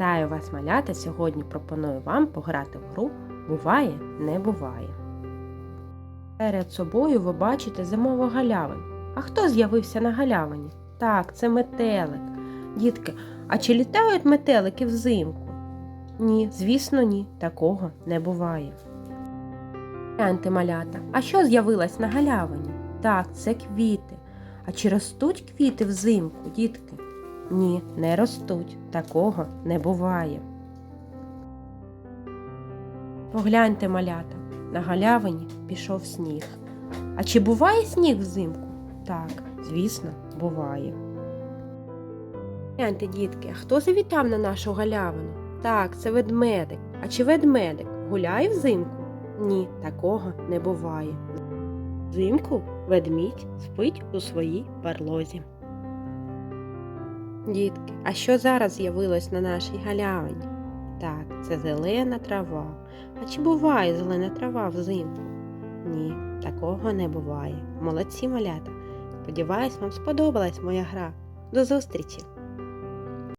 Вітаю вас, малята! Сьогодні пропоную вам пограти в гру Буває, не буває. Перед собою ви бачите зимову галявину. А хто з'явився на галявині? Так, це метелик. Дітки, а чи літають метелики взимку? Ні, звісно, ні. Такого не буває. Гляньте, малята, а що з'явилось на галявині? Так, це квіти. А чи ростуть квіти взимку, дітки? Ні, не ростуть. Такого не буває. Погляньте, малята, на галявині пішов сніг. А чи буває сніг взимку? Так, звісно, буває. Гляньте, дітки, а хто завітав на нашу галявину? Так, це ведмедик. А чи ведмедик гуляє взимку? Ні, такого не буває. Взимку ведмідь спить у своїй барлозі. Дітки, а що зараз з'явилось на нашій галявині? Так, це зелена трава. А чи буває зелена трава взимку? Ні, такого не буває. Молодці малята. Сподіваюсь, вам сподобалась моя гра. До зустрічі!